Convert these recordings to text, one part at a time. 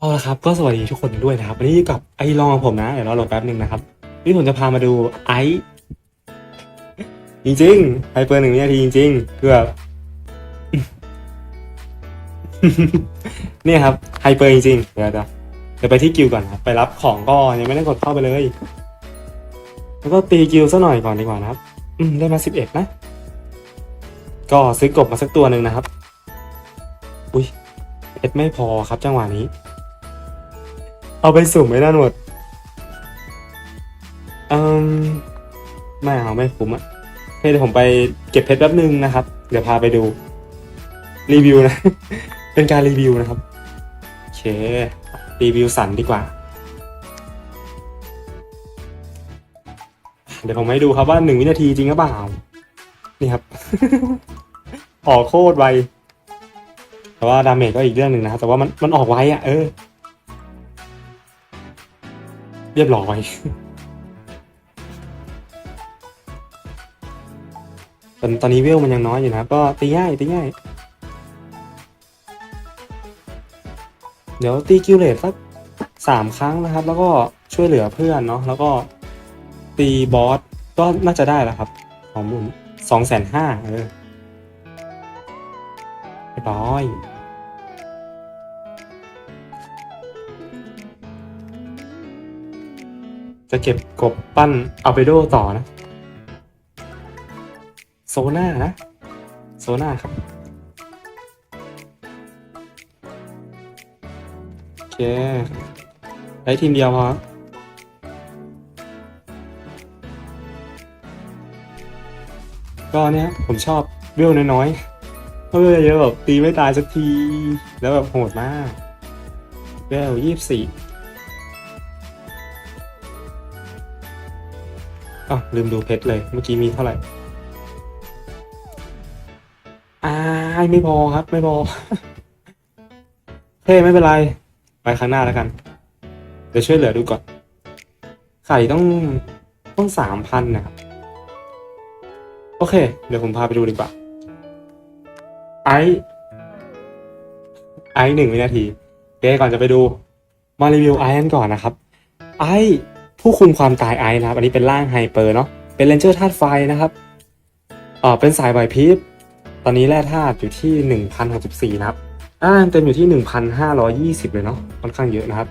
เอาละครับก็สวัสดีทุกคนด้วยนะครับวันนี้อยู่กับไอ้ลองของผมนะเดี๋ยวรอโหลดแป๊บหนึ่งนะครับนี่ผมจะพามาดูไอซ์จริงๆไฮเปอร์หนึ่งวินาทีจริงๆคือแบบนี่ครับไฮเปอร์จริงๆเดี๋ยวจะเดี๋ยวไปที่กิลก่อนนะครับ ไปรับของก็ยังไม่ได้กดเข้าไปเลย แล้วก็ตีกิลซะหน่อยก่อนดีกว่านะครับ อืมได้มาสิบเอ็ดนะ ก็ซื้อกบมาสักตัวหนึ่งนะครับ อุ้ยเอ็ดไม่พอครับจังหวะนี้ เอาไปสุ่มไม่ได้หมดอืมไม่เอาไม่คุ้มอะเดี๋ยวผมไปเก็บเพชรแป๊บนึงนะครับ เดี๋ยวพาไปดู รีวิวนะ เป็นการรีวิวนะครับโอเค รีวิวสันดีกว่า เดี๋ยวผมให้ดูครับว่าหนึ่งวินาทีจริงหรือเปล่า นี่ครับ ออกโคตรไวแต่ว่าดาเมจก็อีกเรื่องหนึ่งนะครับแต่ว่ามันมันออกไวอะ่ะเออ เรียบร้อย ตอนตอนนี้เวลมันยังน้อยอยู่นะ ก็ตีง่ายตีง่าย เดี๋ยวตีคิวเลตสักสามครั้งนะครับ แล้วก็ช่วยเหลือเพื่อนเนาะแล้วก็ตีบอสก็น่าจะได้แล้วครับ ของบุญสองแสนห้าเออเรียบร้อย จะเก็บกบปั้นอัลเบโดต่อนะ โซน่านะ โซน่าครับ โอเคได้ทีมเดียวพอก็เนี่ยผมชอบเวลน้อยๆ เพราะเวลเยอะแบบตีไม่ตายสักที แล้วแบบโหดมากเวลยี่สิบสี่ อะลืมดูเพชรเลย เมื่อกี้มีเท่าไหร่อ่าไม่พอครับ ไม่พอเฮ้ไม่เป็นไร ไปข้างหน้าแล้วกัน เดี๋ยวช่วยเหลือดูก่อน ไข่ต้องต้องสามพันนะครับ โอเค เดี๋ยวผมพาไปดูดีกว่า ไอไอหนึ่งวินาทีโอเคก่อนจะไปดู มารีวิวไอกันก่อนนะครับ ไอ ผู้คุมความตายไอนะครับ อันนี้เป็นร่างไฮเปอร์เนาะ เป็นเลนเจอร์ธาตุไฟนะครับเอ่อเป็นสายไหวพริบ ตอนนี้แร่ธาตุอยู่ที่ 1,064 นะครับ อ่าเต็มอยู่ที่ 1,520 เลยเนาะ ค่อนข้างเยอะนะครับ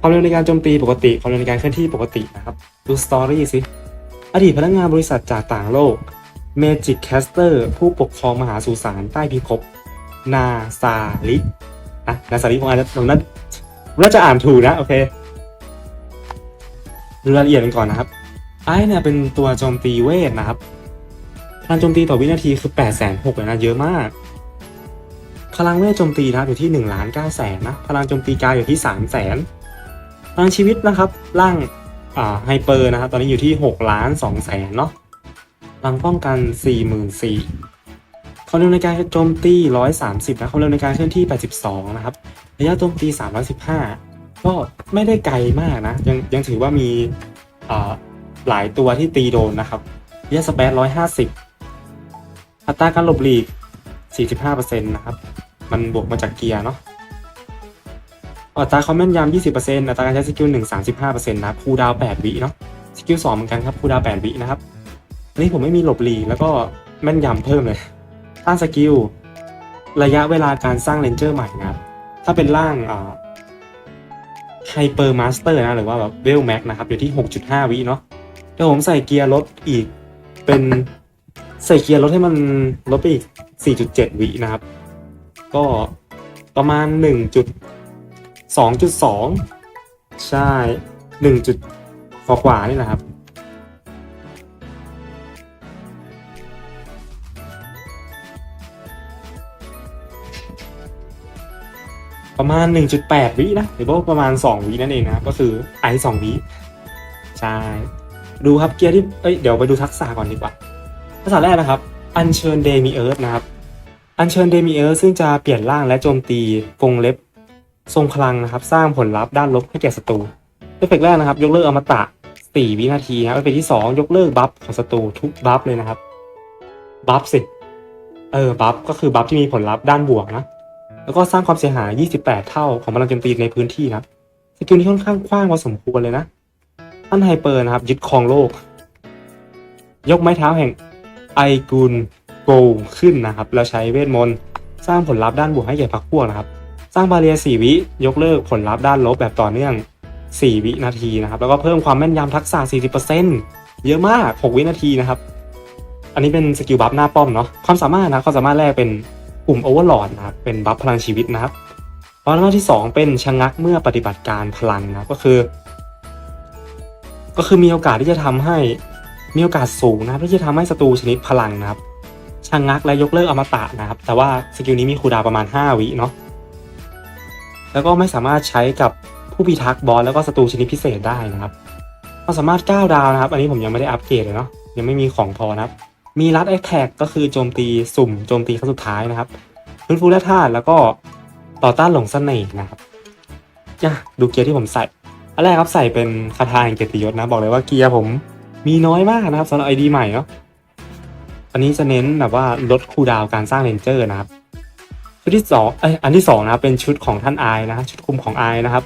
ความเร็วในการโจมตีปกติ ความเร็วในการเคลื่อนที่ปกตินะครับ ดูสตอรี่สิ อดีตพนักงานบริษัทจากต่างโลก Magic Caster ผู้ปกครองมหาสุสานใต้พิภพนาซาลินะนาซาลิผมอาจจะผมน่าน่าจะอ่านถูกนะ โอเค ดูรายละเอียดกันก่อนนะครับไอ้เนี่ยเป็นตัวโจมตีเวทนะครับพลังโจมตีต่อวินาทีคือ8 6 0 0 0เลยนะเยอะมากพลังเวทโจมตีนะครับอยู่ที่1ล้าน9แสนนะพลังโจมตีกายอยู่ที่3แสนพลังชีวิตนะครับร่างอ่าไฮเปอร์นะครับตอนนี้อยู่ที่6ล้าน2แสนเนาะพลังป้องกัน 44,000ความเร็วในการโจมตี 130นะความเร็วในการเคลื่อนที่ 82 นะครับระยะโจมตี 315 ก็ไม่ได้ไกลมากนะ ยังยังถือว่ามีหลายตัวที่ตีโดนนะครับระยสเปซ150อัตราการหลบหลีก45%นะครับ มันบวกมาจากเกียร์เนาะอัตราคอมเมนต์ยำ20%อัตราการใช้สกิล1 35%นะครับคูดาวน์8วิเนาะสกิล2เหมือนกันครับคูดาวน์8วินะครับอันนี้ผมไม่มีหลบหลีกแล้วก็แม่นยำเพิ่มเลยต้านสกิลระยะเวลาการสร้างเลนเจอร์ใหม่นะครับ ถ้าเป็นร่างอ่า ไฮเปอร์มาสเตอร์นะหรือว่าแบบเวลแม็กนะครับ อยู่ที่ 6.5 วิเนาะเดี๋ยวผมใส่เกียร์ลดอีกเป็นใส่เกียร์ลดให้มันลดไปอีก 4.7 วินะครับ ก็ประมาณ 1.2.2 ใช่ 1. จุดกว่านี่แหละครับ ประมาณ 1.8 วินะหรือว่าประมาณ 2 วินั่นเองนะก็คือไอซ์2วิใช่ดูครับเกียร์ที่เอ้ยเดี๋ยวไปดูทักษะก่อนดีกว่า ทักษะแรกนะครับ อัญเชิญเดมิเอิร์ธนะครับ อัญเชิญเดมิเอิร์ธซึ่งจะเปลี่ยนร่างและโจมตีกรงเล็บ ทรงพลังนะครับ สร้างผลลัพธ์ด้านลบให้แก่ศัตรูเอฟเฟกต์แรกนะครับ ยกเลิกอมตะ 4 วินาทีนะครับเอฟเฟกต์ที่ 2 ยกเลิกบัฟของศัตรูทุกบัฟเลยนะครับบัฟสิเออบัฟก็คือบัฟที่มีผลลัพธ์ด้านบวกนะ แล้วก็สร้างความเสียหาย 28 เท่าของพลังโจมตีในพื้นที่นะครับสกิลนี้ค่อนข้างกว้างพอสมควรเลยนะท่านไฮเปอร์นะครับ ยึดครองโลก ยกไม้เท้าแห่งไอกุลโกขึ้นนะครับ แล้วใช้เวทมนต์สร้างผลลัพธ์ด้านบวกให้แก่พรรคพวกนะครับ สร้างบาเรีย4วิ ยกเลิกผลลัพธ์ด้านลบแบบต่อเนื่อง 4 วินาทีนะครับ แล้วก็เพิ่มความแม่นยำทักษะ 40%เยอะมาก 6 วินาทีนะครับ อันนี้เป็นสกิลบัฟหน้าป้อมเนาะ ความสามารถนะ ความสามารถแรกเป็น กลุ่มโอเวอร์ลอดนะครับเป็นบัฟพลังชีวิตนะครับความสามารถที่ 2 เป็นชะงักเมื่อปฏิบัติการพลังนะก็คือ ก็คือมีโอกาสที่จะทำให้มีโอกาสสูงนะครับที่จะทำให้ศัตรูชนิดพลังนะครับชะงักและยกเลิกอมตะนะครับ แต่ว่าสกิลนี้มีคูดาวประมาณ 5 วิเนาะแล้วก็ไม่สามารถใช้กับผู้พิทักษ์บอสแล้วก็ศัตรูชนิดพิเศษได้นะครับความสามารถ9ดาวนะครับ อันนี้ผมยังไม่ได้อัปเกรดเลยเนาะยังไม่มีของพอนะครับ มีรัดแอคแท็กก็คือโจมตีสุ่มโจมตีครั้งสุดท้ายนะครับฟื้นฟูแร่ธาตุแล้วก็ต่อต้านหลงเสน่ห์นะครับอะดูเกียร์ที่ผมใส่อันแรกครับใส่เป็นคาถาแห่งเกียรติยศนะบอกเลยว่าเกียร์ผมมีน้อยมากนะครับสำหรับไอดีใหม่เนาะอันนี้จะเน้นแบบว่าลดคูดาวการสร้างเลนเจอร์นะครับชุดที่สองเอ้ยอันที่สองนะครับเป็นชุดของท่านไอนะชุดคุมของไอนะครับ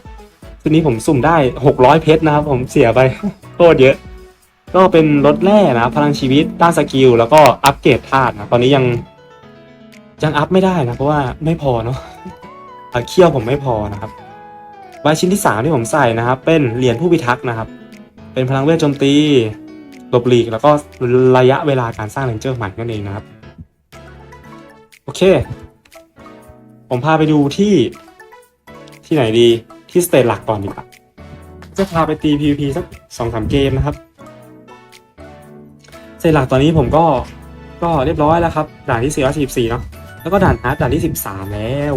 ชุดนี้ผมสุ่มได้600เพชรนะครับ ผมเสียไปโคตรเยอะ ก็เป็นรถแร่นะพลังชีวิตต้านสกิลแล้วก็อัปเกรดธาตุนะตอนนี้ยังยังอัพไม่ได้นะ เพราะว่าไม่พอเนาะเคี่ยวผมไม่พอนะครับใบชิ้นที่สามที่ผมใส่นะครับ เป็นเหรียญผู้พิทักษ์นะครับ เป็นพลังเวทโจมตีหลบหลีกแล้วก็ระยะเวลาการสร้างเลนเจอร์ใหม่นั่นเองนะครับ โอเค ผมพาไปดูที่ที่ไหนดีที่สเตจหลักก่อนดีกว่าจะพาไปตี PVP สักสองสามเกมนะครับ สเตจหลักตอนนี้ผมก็ก็เรียบร้อยแล้วครับ ด่านที่ 444 เนาะแล้วก็ด่านฮาร์ดด่านที่ 13 แล้ว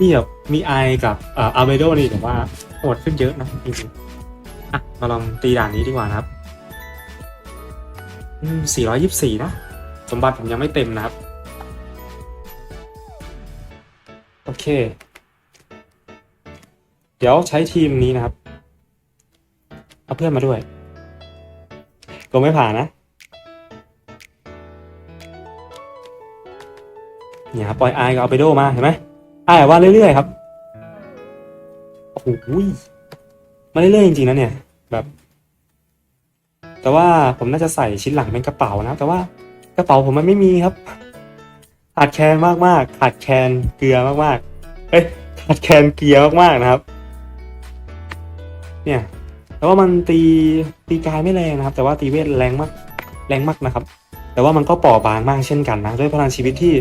นี่แบบมีไอกับเอ่ออาเบโดนี่แต่ว่าโหดขึ้นเยอะนะจริงๆอะมาลองตีด่านนี้ดีกว่านะครับอืม424นะสมบัติผมยังไม่เต็มนะครับ โอเค เดี๋ยวใช้ทีมนี้นะครับ เอาเพื่อนมาด้วยก็ไม่ผ่านนะ เนี่ยครับปล่อยไอกับเอาไปโดมาเห็นไหมไอว่าเรื่อยๆครับโอ้โหมาเรื่อยๆจริงๆนะเนี่ย แบบ แต่ว่าผมน่าจะใส่ชิ้นหลังเป็นกระเป๋านะแต่ว่ากระเป๋าผมมันไม่มีครับขาดแคลนมากๆขาดแคลนเกลือมากๆเอ้ยขาดแคลนเกียร์มากๆนะครับ เนี่ยแต่ว่ามันตีตีกายไม่แรงนะครับ แต่ว่าตีเวทแรงมาก แรงมากนะครับ แต่ว่ามันก็เปราะบางมากเช่นกันนะด้วยพลังชีวิตที่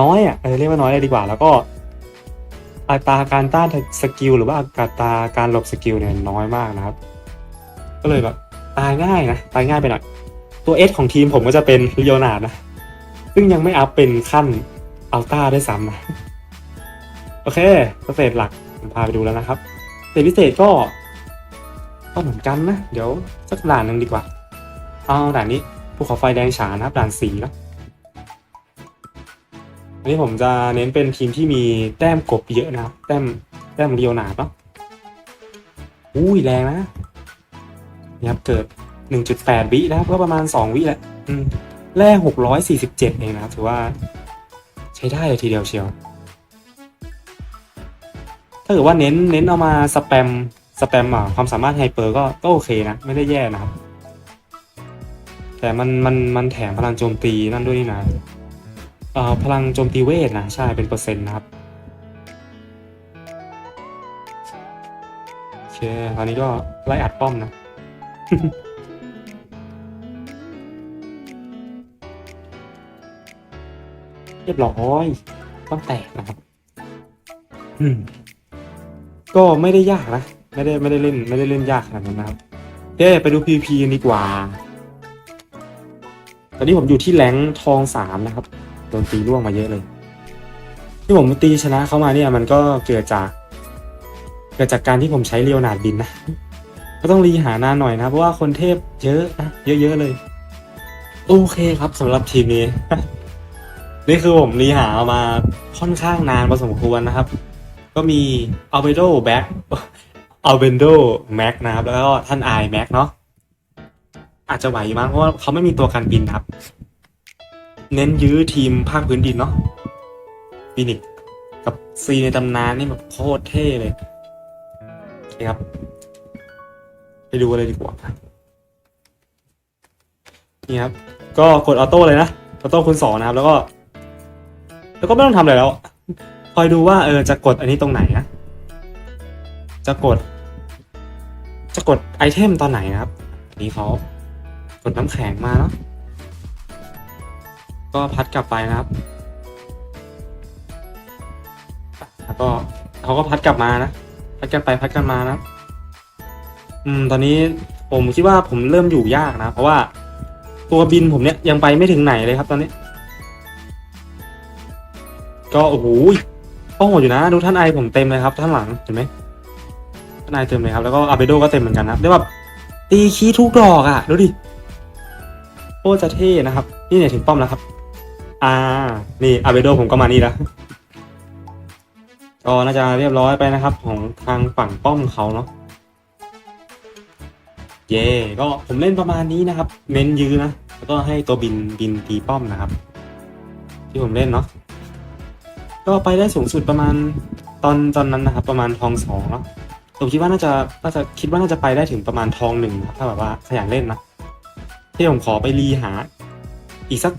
น้อยอะเออเรียกว่าน้อยเลยดีกว่า แล้วก็อัตราการต้านสกิลหรือว่าอัตราการหลบสกิลเนี่ยน้อยมากนะครับ ก็เลยแบบตายง่ายนะตายง่ายไปหน่อยตัวเอสของทีมผมก็จะเป็นลีโอนาร์ดนะ ซึ่งยังไม่อัพเป็นขั้นอัลต้าได้ซ้ำนะ โอเคสเตจหลักผมพาไปดูแล้วนะครับสเตจพิเศษก็ ก็เหมือนกันนะ เดี๋ยวสักด่านหนึ่งดีกว่า เอาด่านนี้ภูเขาไฟแดงฉานนะครับด่านสีนะ นี้ผมจะเน้นเป็นทีมที่มีแต้มกบเยอะนะครับ แต้มแต้มเรียวหนาดเนาะอุ้ยแรงนะนี่ครับเกิด 1.8 วินะครับก็ประมาณ 2 วิแหละอืมแร่647 เองนะครับถือว่า ใช้ได้เลยทีเดียวเชียว ถ้าเกิดว่าเน้นเน้นเอามาสแปมสแปมอะความสามารถไฮเปอร์ก็ก็โอเคนะ ไม่ได้แย่นะครับ แต่มันมันมันแถมพลังโจมตีนั่นด้วยนี่นะ เอ่อพลังโจมตีเวทนะ ใช่เป็นเปอร์เซ็นต์นะครับ โอเคตอนนี้ก็ไล่อัดป้อมนะ เรียบร้อยต้องแตกนะครับ อืม ก็ไม่ได้ยากนะ ไม่ได้ไม่ได้เล่น ไม่ได้เล่นยากขนาดนั้นนะครับโอเคไปดู PVP กันดีกว่า ตอนนี้ผมอยู่ที่แรงทองสามนะครับ โดนตีร่วงมาเยอะเลย ที่ผมตีชนะเขามาเนี่ยมันก็เกิดจาก เกิดจากการที่ผมใช้เรียวนาดบินนะ ก็ต้องรีหานานหน่อยนะ เพราะว่าคนเทพเยอะนะเยอะๆเลย โอเคครับสำหรับทีมนี้ นี่คือผมรีหามาค่อนข้างนานพอสมควรนะครับ ก็มี a l b e d o Back a l b e d o Mac นะครับ แล้วก็ท่าน i Mac เนาะอาจจะไหวมั้งเพราะว่าเขาไม่มีตัวกันบินครับ เน้นยื้อทีมภาคพื้นดินเนาะฟินิกกับซีในตำนานนี่แบบโคตรเท่เลยโอเครับ ไปดูกันเลยดีกว่า นี่ครับ ก็กดออโต้เลยนะ ออโต้คูณสองนะครับ แล้วก็ แล้วก็ไม่ต้องทำอะไรแล้ว คอยดูว่าเออจะกดอันนี้ตรงไหนนะ จะกด จะกดไอเทมตอนไหนนะครับนนี้เขากดน้ำแข็งมาเนาะ ก็พัดกลับไปนะครับ แล้วก็เขาก็พัดกลับมานะ พัดกันไปพัดกันมานะ อืม ตอนนี้ผมคิดว่าผมเริ่มอยู่ยากนะ เพราะว่าตัวบินผมเนี่ยยังไปไม่ถึงไหนเลยครับ ตอนนี้ ก็โอ้โหป้องหมดอยู่นะ ดูท่านไอผมเต็มเลยครับท่านหลังเห็นไหมท่านไอเต็มเลยครับ แล้วก็อาเบโดก็เต็มเหมือนกันนะครับได้แบบตีคีทุกดอกอะ่ะ ดูดิโคตรจะเท่นะครับ นี่เนี่ยถึงป้อมแล้วครับ อ่า นี่อาเบโดผมก็มานี่แล้วก็น่าจะเรียบร้อยไปนะครับ ของทางฝั่งป้อมเขาเนาะเย่ก็ผมเล่นประมาณนี้นะครับ เน้นยื้อนะ แล้วก็ให้ตัวบินบินตีป้อมนะครับ ที่ผมเล่นเนาะก็ไปได้สูงสุดประมาณตอนตอนนั้นนะครับ ประมาณทองสองเนาะผมคิดว่าน่าจะน่าจะคิดว่าน่าจะไปได้ถึงประมาณทองหนึ่งนะครับถ้าแบบว่าขยันเล่นนะที่ผมขอไปรีหา อีกสัก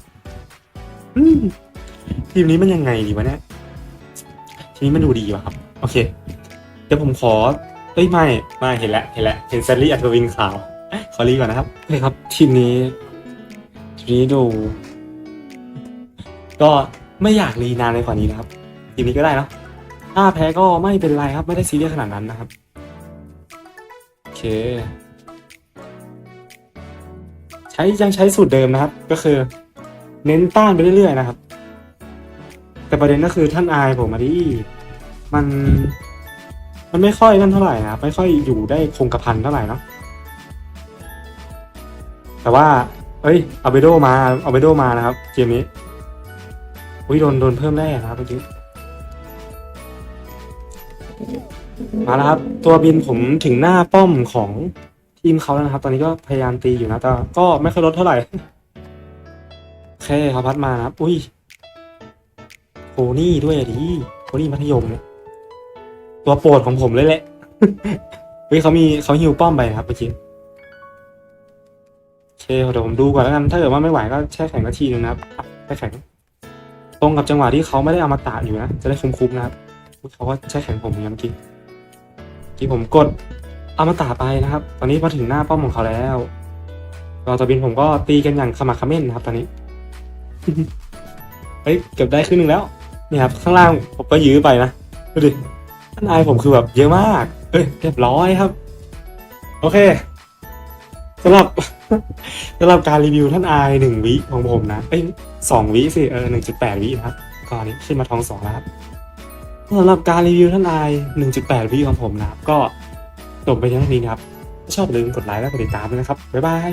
อืมทีมนี้มันยังไงดีวะเนี่ยทีนี้มันดูดีว่ะครับ โอเค เดี๋ยวผมขอเอ้ยไม่ไม่เห็นแล้วเห็นแล้วเห็นแซลลี่อัศวินขาวขอรีก่อนนะครับโอเคครับ ทีมนี้ทีมนี้ดู ก็ไม่อยากรีนานเลยกว่านี้นะครับ ทีมนี้ก็ได้เนอะถ้าแพ้ก็ไม่เป็นไรครับ ไม่ได้ซีเรียสขนาดนั้นนะครับโอเค ใช้ยังใช้สูตรเดิมนะครับ ก็คือ เน้นต้านไปเรื่อยๆนะครับ แต่ประเด็นก็คือท่านอายผมมาดิมันมันไม่ค่อยนั่นเท่าไหร่นะไม่ค่อยอยู่ได้คงกระพันเท่าไหร่เนาะแต่ว่า เอ้ยเอาเบโดมาเอาเบโดมานะครับ เกมนี้อุ้ยโดนโดนเพิ่มได้นะครับเมื่อกี้มาแล้วครับ ตัวบินผมถึงหน้าป้อมของทีมเขาแล้วนะครับ ตอนนี้ก็พยายามตีอยู่นะแต่ก็ไม่ค่อยลดเท่าไหร่ เคเขาพัดมานะครับ อุ้ยโคนี่ด้วยดิโคนี่มัธยมเนี่ยตัวโปรดของผมเลยแหละเฮ้ยเขามีเขาฮิวป้อมไปนะครับเมื่อกี้โอเคเดี๋ยวผมดูก่อนแล้วกันถ้าเกิดว่าไม่ไหวก็แช่แข็งนาทีนึงนะครับแช่แข็ง ตรงกับจังหวะที่เขาไม่ได้เอามาตะอยู่นะจะได้คุ้มๆนะครับเขาก็แช่แข็งผมเมือนกันเมื่อกี้เมื่อกี้ผมกดเอามาตะไปนะครับ ตอนนี้มาถึงหน้าป้อมของเขาแล้วเรอตัวบินผมก็ตีกันอย่างขมักขม้นนะครับ ตอนนี้ เฮ้ยเกือบได้ครึ่งหนึ่งแล้วนี่ครับข้างล่างผมก็ยื้อไปนะดูดิท่านนายผมคือแบบเยอะมากเอ้ยเรียบร้อยครับ โอเคสำหรับสำหรับการรีวิวท่านอายหนึ่งวิของผมนะเอ้ยสองวิสิเออหนึ่งจุดแปดวินะครับก็อันนี้ขึ้นมาทองสองแล้วครับสำหรับการรีวิวท่านอายหนึ่งจุดแปดวิของผมนะครับก็จบไปเท่นี้นะครับ ชอบอย่าลืมกดไลค์และกดติดตามด้วยนะครับบ๊ายบาย